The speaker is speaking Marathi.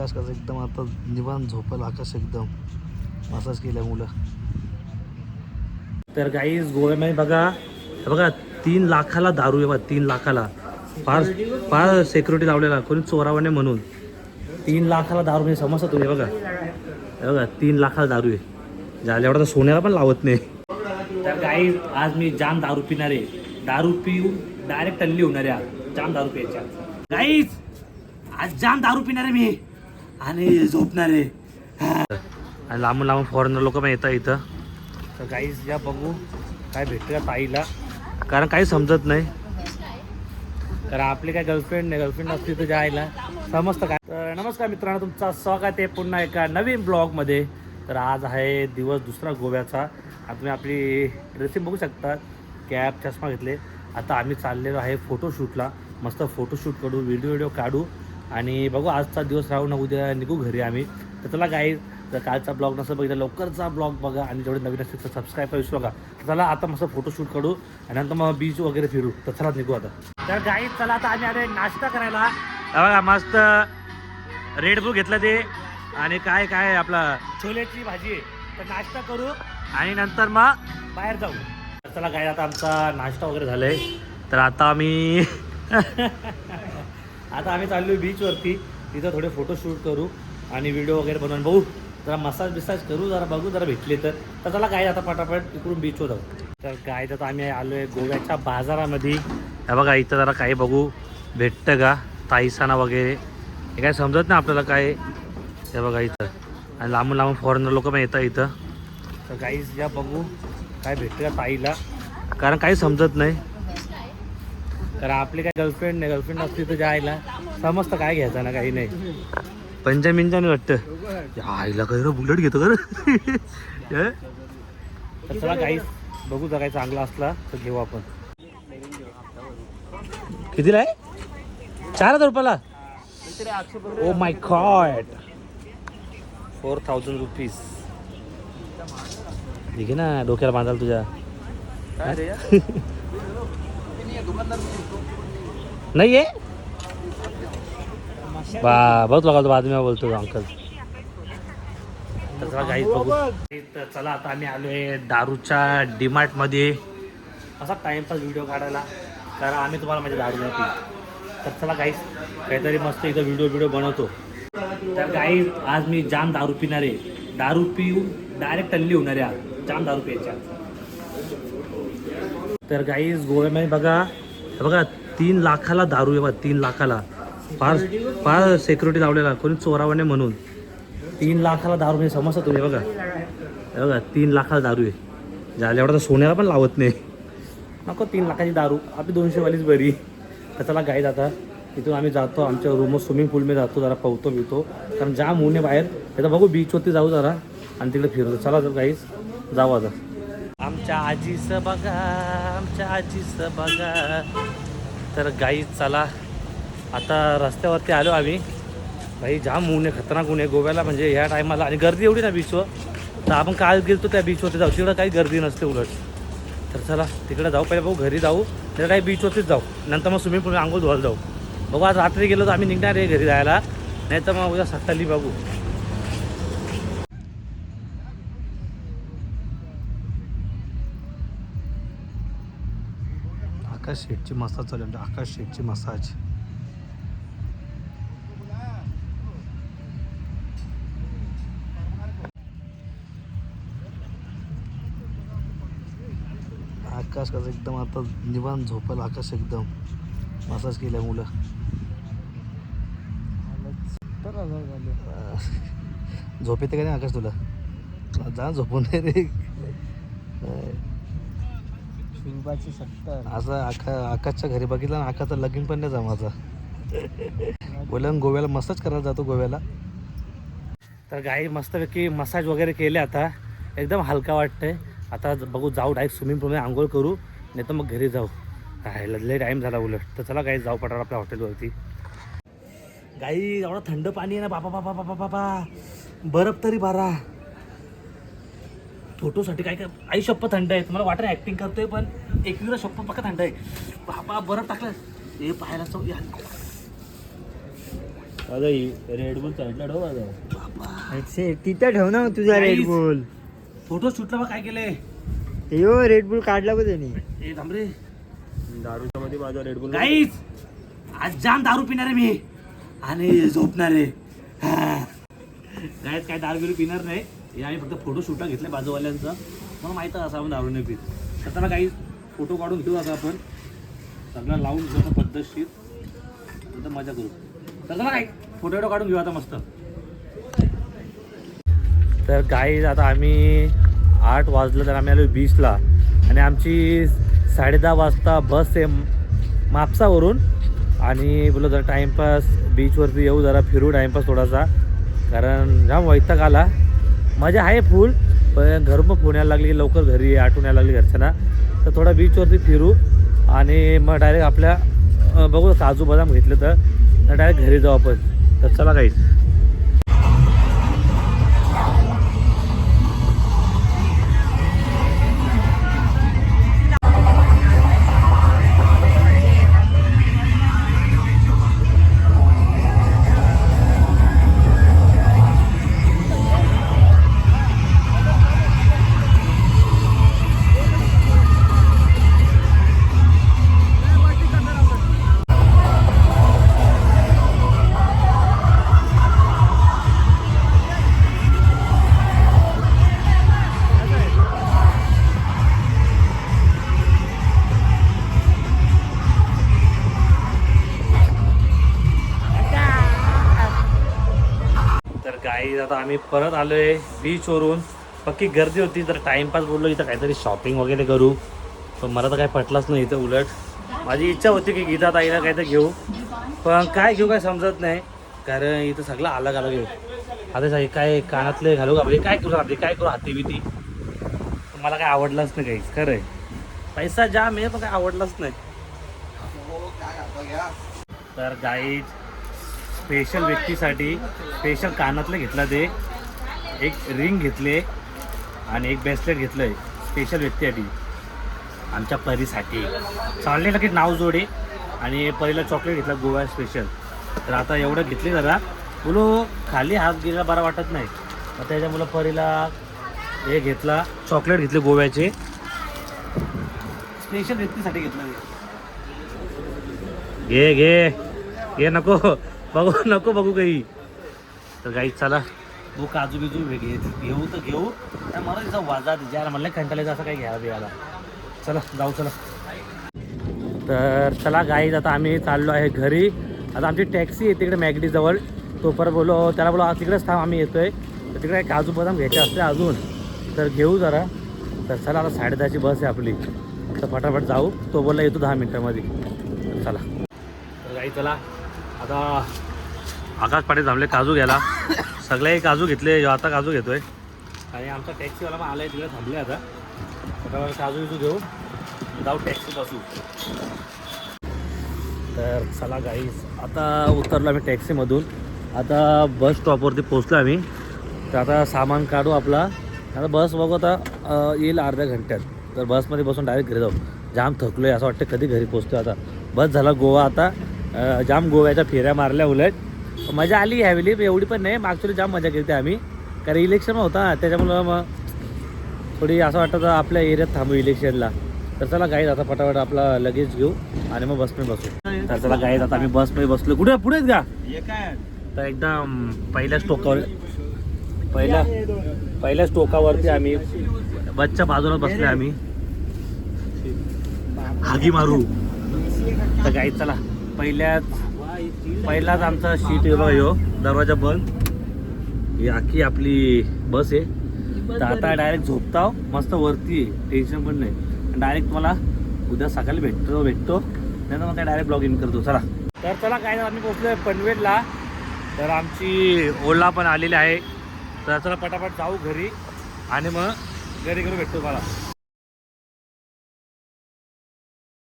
आकाश कसं एकदम आता निवांत झोपेल आकाश एकदम. मसाज केल्यामुळं तर गाईज गोव्यामध्ये बघा बघा तीन लाखाला दारू आहे बघा तीन लाखाला. फार फार सेक्युरिटी लावलेला कोणी चोरावाने म्हणून. तीन लाखाला दारू नाही समजता तुम्ही बघा. बघा तीन लाखाला दारू आहे. झाल्या एवढा तर सोन्याला पण लावत नाही. तर गाईज आज मी जाम दारू पिणार आहे. दारू पिऊ डायरेक्ट टल्ली होणार आहे जाम दारू प्यायच्या. गाईज आज जाम दारू पिणार आहे मी. आणि झोपणार आहे. आणि लांबून लांबून फॉरेनर लोक पण येतात इथं. तर काहीच या बघू काय भेटतं का ताईला. कारण काही समजत नाही. कारण आपली काय गर्लफ्रेंड नाही गर्लफ्रेंड असली तर जायला. समजतं काय? तर नमस्कार मित्रांनो तुमचा स्वागत आहे पुन्हा एका नवीन ब्लॉगमध्ये तर आज आहे दिवस दुसरा गोव्याचा. आता तुम्ही आपली ड्रेसिंग बघू शकता. कॅप चष्मा घेतले. आता आम्ही चाललेलो आहे फोटोशूटला मस्त फोटोशूट करू व्हिडिओ व्हिडिओ काढू. आणि बघू आजचा दिवस राहू ना उद्या निघू घरी आम्ही. तर चला काय जर कालचा ब्लॉग नसेल बघितला लवकरचा ब्लॉग बघा आणि जेवढे नवीन असतील तर सबस्क्राईब करू विसरू नका. तर चला आता मस्त फोटोशूट करू आणि नंतर मग बीच वगैरे फिरू. तर चला निघू आता. तर गाई चला आता आम्ही आले नाश्ता करायला. बघा मस्त रेड बुल घेतला ते. आणि काय काय आपला? छोल्याची भाजी तर नाश्ता करू आणि नंतर मग बाहेर जाऊ. चला काय आता आमचा नाश्ता वगैरे झालाय. तर आता आम्ही आता आम्ही चाललो बीचवरती तिथं थोडे फोटोशूट करू आणि व्हिडिओ वगैरे बनवून बघू. जरा मसाज बिसाज करू जरा बघू जरा भेटले तर. तर चला काय आता पटापट इकडून बीचवर जाऊ. तर काय तर आम्ही आलो आहे गोव्याच्या बाजारामध्ये. हे बघा इथं जरा काही बघू. भेटतं का? ताईसाना वगैरे. हे काय समजत नाही आपल्याला काय. हे बघा इथं. आणि लांबून लांबून फॉरेनर लोक पण येतात इथं. तर काहीच या बघू. काय भेटतं का ताईला? कारण काही समजत नाही. कारण आपली काय गर्लफ्रेंड नाही गर्लफ्रेंड असली तर जायला समजतं काय घ्यायचं ना काही नाही. पंचमिंजाने वाटतं. आईला काय रे बुलेट घेतो का रे? तर चला काहीच बघू जर काही चांगला असला तर घेऊ आपण. कितीला आहे? चार हजार रुपयाला? ओ my god four thousand rupees ठीक आहे ना डोक्याला बांधाल तुझ्या. नाही आहे बा बघ लगा बाद बोलतो अंकल तर चला बघू. तर चला आता आम्ही आलो आहे दारूच्या डीमार्टमध्ये. असा टाइमपास व्हिडिओ काढायला. कारण आम्ही तुम्हाला म्हणजे दारू नाही तर चला काही काहीतरी मस्त इथं व्हिडिओ व्हिडिओ बनवतो. तर काही आज मी जाम दारू पिणार आहे. दारू पिऊ डायरेक्ट टल्ली होणार आहे आज. जाम दारू प्यायच्या तर गाईज गोव्यामध्ये बघा. बघा तीन लाखाला दारू आहे बघा तीन लाखाला. फार फार सेक्युरिटी लावलेला कोणी चोरावाने म्हणून. तीन लाखाला दारू म्हणजे समजता तुम्ही बघा. हे बघा तीन लाखाला दारू आहे. झाल्या एवढा तर सोन्याला पण लावत नाही. नको तीन लाखाची दारू. आपली दोनशेवालीच बरी. तर चला गाईज आता तिथून आम्ही जातो आमच्या रूम स्विमिंग पूलमध्ये जातो जरा पवतो बिवतो कारण जाम ऊन आहे बाहेर. त्याचा बघू बीचवरती जाऊ जरा. आणि तिकडे फिरतो. चला जर गाईज जाऊ आता. आमच्या आजीचं बघा आमच्या आजीचं बघा. तर गाई चला. आता रस्त्यावरती आलो आम्ही. भाई जाम ऊन आहे खतरनाक ऊन आहे. गोव्याला म्हणजे ह्या टायमाला. आणि गर्दी एवढी ना बीचवर तर आपण काल गेलतो त्या बीचवरती जाऊ. तिकडं काही गर्दी नसते उलट. तर चला तिकडे जाऊ. पहिले भाऊ घरी जाऊ. तर काही बीचवरतीच जाऊ. नंतर मग स्विमिंग पूल आंघोळ धुवायला जाऊ. बघू आज रात्री गेलो तर आम्ही निघणार आहे घरी जायला. नाही तर मग उद्या सकाळी बघू. आकाश शेटची मसाज चालू आहे. आकाश शेटची मसाज. आकाश कसं एकदम आता निवांत झोपल आकाश एकदम. मसाज केल्यामुळं. झोप येते का नाही आकाश तुला? जा झोपून नाही रे. शिल्पाची सत्तर. असं आका आकाशच्या घरी बघितलं ना आकाशचं लगीन पण नाही जमायचं बोलन गोव्याला मसाज करायला जातो गोव्याला. तर गाई मस्तपैकी मसाज वगैरे केले आता. एकदम हलका वाटतंय. आता बघू जाऊ डायरेक्ट स्विमिंग पूलमध्ये आंघोळ करू. नाही तर मग घरी जाऊ. राहायला लय टाईम झाला उलट. तर चला गाई जाऊ पटार आपल्या हॉटेलवरती. गाई एवढं थंड पाणी आहे ना बाबा बाबा बाबा बाबा बर्फ तरी बारा फोटोसाठी काय काय आई शप्प थंड आहे. तुम्हाला वाटत ऍक्टिंग करतोय पण एकविरा शप्प पक्का थंड आहे. बाबा बरं टाकलं. हे पाहायला चौ या. माझा रेडबुल साईडला ठेव माझा. एकशे तिथं ठेव ना तुझा Guys. रेड बुल फोटो शूटला बघ काय केले ते यो रेड बुल काढला बघ त्याने. ए थांबरे. दारूच्या मध्ये माझा रेडबुल गाईच आज जाम दारू पिणार आहे मी. आणि झोपणार आहे. गायच काय दारू बिरू पिणार नाही. हे आम्ही फक्त फोटो घेतले बाजूवाल्यांचं. मला माहीत असं आपण दारू नाही पित. तर त्याला काही फोटो काढून घेऊ आता आपण. सगळं लावून घेऊ आता पद्धतशीर. नंतर मजा करू. तर चला काय? फोटो काढून घेऊ आता मस्त. तर गाईज आता आम्ही आठ वाजलं तर आम्ही आलो बीचला. आणि आमची साडेदहा वाजता बस आहे मापसावरून. आणि बोलो जरा टाईमपास बीचवरती येऊ जरा फिरू टाईमपास थोडासा. कारण जाम वैताग आला. मजा आहे फुल पण घर मग पुण्याला लागली लवकर घरी आठवण यायला लागली घरच्यांना. तर थोडा बीचवरती फिरू आणि मग डायरेक्ट आपल्या बघू काजू बदाम घेतलं तर. डायरेक्ट घरी जाऊ आपण. तर चला काहीच काही म्हणजे आता आम्ही परत आलो आहे बीचवरून पक्की गर्दी होती तर टाइमपास बोललो इथं काहीतरी शॉपिंग वगैरे करू. पण मला तर काही पटलाच नाही इथं उलट. माझी इच्छा होती की गीता ताईला काहीतरी घेऊ. पण काय घेऊ काय समजत नाही. कारण इथं सगळं अलग अलग येऊ आता साई काय कानातले घालू का? म्हणजे काय करू आपली? काय करू हाती बिती? मला काय आवडलंच नाही काही. खरं आहे. पैसा जाम आहे पण काय आवडलंच नाही. तर गाईड स्पेशल व्यक्तीसाठी स्पेशल कानातलं घेतलं ते. एक रिंग घेतले आणि एक ब्रेसलेट घेतलं आहे स्पेशल व्यक्तीसाठी. आमच्या परीसाठी. चाललेलं की नाव जोडे. आणि परीला चॉकलेट घेतला गोवा स्पेशल तर आता एवढं घेतले जरा. बोलो खाली हात गेला बरा वाटत नाही. तर त्याच्यामुळं परीला हे घेतला. चॉकलेट घेतले गोव्याचे. स्पेशल व्यक्तीसाठी घेतलं घे घे. घे नको. बघू नको बघू काही. तर काही चला. बघू काजू बिजू घे घेऊ तर घेऊ. नाही मला तिचा वाजा ज्याला म्हणलं कंटाळायचं असं काही घ्यायला बियाला चला जाऊ चला. तर चला गाईज आता आम्ही चाललो आहे घरी. आता आमची टॅक्सी आहे तिकडे मॅगडीजवळ. तो परत बोलो त्याला बोलो तिकडेच थांब आम्ही येतोय. तर तिकडे काजू बदाम घ्यायचे असते अजून. तर घेऊ जरा. तर चला आता साडेदहाची बस आहे आपली. तर फटाफट जाऊ. तो बोलला येतो दहा मिनटामध्ये. तर चला. तर गाई चला. आता आकाश पाटील थांबले काजू घ्यायला. सगळे काजू घेतले आता काजू घेतोय. आणि आमचा टॅक्सीवाला मग आलाय तिकडे थांबले आता. काजू विजू घेऊ. जाऊ टॅक्सी बसू तर चला गाईस आता उतरलो आम्ही टॅक्सीमधून. आता बस स्टॉपवरती पोचलो आम्ही. तर आता सामान काढू आपला. आता बस बघू आता येईल अर्ध्या घंट्यात. तर बसमध्ये बसून डायरेक्ट घरी जाऊ. जाम थकलो आहे असं वाटतं कधी घरी पोचतो आता. बस झाला गोवा आता. जाम गोव्याच्या फेऱ्या मारल्या उलट. मजा आली ह्यावेळी एवढी पण नाही मागच्या जाम मजा केली आम्ही. कारण इलेक्शन होता त्याच्यामुळं मग थोडी असं वाटतं आपल्या एरियात थांबू इलेक्शनला तर चला गाईज आता पटापट आपला लगेच घेऊ आणि मग बसमध्ये बसू. तर चला गाईज आता आम्ही बसमध्ये बसलो. कुठे पुढेच का? तर एकदम पहिल्याच टोकावर पहिल्या पहिल्याच टोकावरती आम्ही बसच्या बाजूला बसले आम्ही. हागी मारू. तर गाईज चला. पहिल्याच पहिलाच आमचा सीट आहे बघा दरवाजा बंद. ही आखी आपली बस आहे. तर आता डायरेक्ट झोपताव मस्त वरती आहे टेन्शन पण नाही. डायरेक्ट तुम्हाला उद्या सकाळी भेटतो भेटतो. नाही मग काय डायरेक्ट ब्लॉग इन करतो. चला. तर चला काय आम्ही पोचलोय पनवेलला. तर आमची ओला पण आलेली आहे. तर चला पटापट जाऊ घरी. आणि मग घरी घरी भेटतो मला